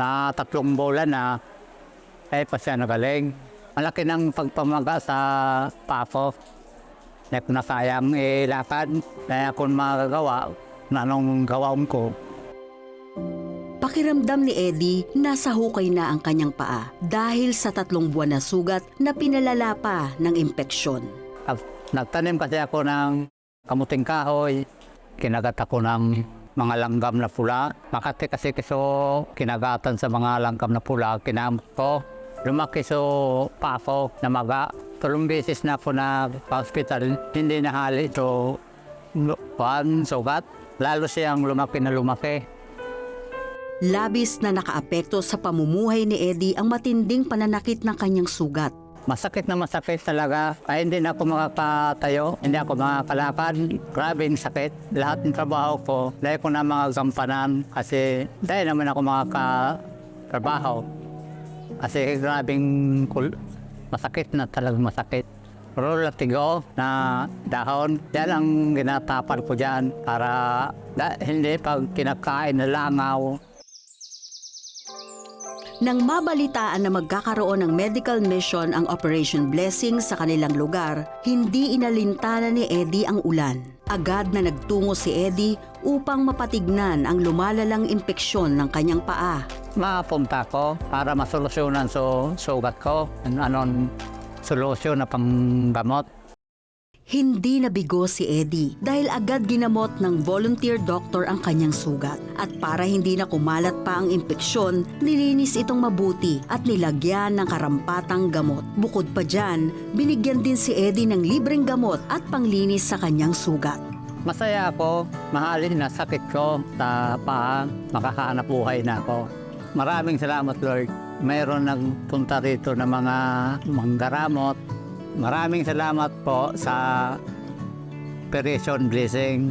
na tatlong bulan na ay pa siya nagaling. Malaki ng pagpamaga sa papo. Na kung nasayang ilakad, kaya kung magagawa, na anong gawin ko. Pakiramdam ni Eddie, nasa hukay na ang kanyang paa dahil sa tatlong buwan na sugat na pinalala pa ng impeksyon. Nagtanim kasi ako ng kamuting kahoy, kinagat ako ng mga langgam na pula. Makati kasi kiso kinagatan sa mga langgam na pula, kinamot ko. Lumaki so papo na maga. Tulong beses na ako na hospital, hindi nahali so kuan, sugat. Lalo siyang lumaki na lumaki. Labis na nakaapekto sa pamumuhay ni Eddie ang matinding pananakit ng kanyang sugat. Masakit na masakit talaga. Ay hindi na ako makakatayo, hindi ako makakalakad. Grabe yung sakit. Lahat ng trabaho ko, dahil ko na mga gampanan kasi dahil naman ako makakatrabaho. Kasi grabing kul- masakit na talaga masakit. Puro latigo na dahon, yan ang ginatapan ko dyan para da- hindi pag kinakain na langaw, Nang mabalitaan na magkakaroon ng medical mission ang Operation Blessing sa kanilang lugar, hindi inalintana ni Eddie ang ulan. Agad na nagtungo si Eddie upang mapatignan ang lumalalang impeksyon ng kanyang paa. mapunta ko para masolusyonan so sugat ko. An- Anong solusyon na panggamot. Hindi nabigo si Eddie dahil agad ginamot ng volunteer doctor ang kanyang sugat. At para hindi na kumalat pa ang impeksyon, nilinis itong mabuti at nilagyan ng karampatang gamot. Bukod pa dyan, binigyan din si Eddie ng libreng gamot at panglinis sa kanyang sugat. Masaya ako, mahalin na sakit ko sa paa, makakahanap buhay na ako. Maraming salamat Lord. Mayroon nagpunta rito ng mga manggaramot. Maraming salamat po sa Operation Blessing.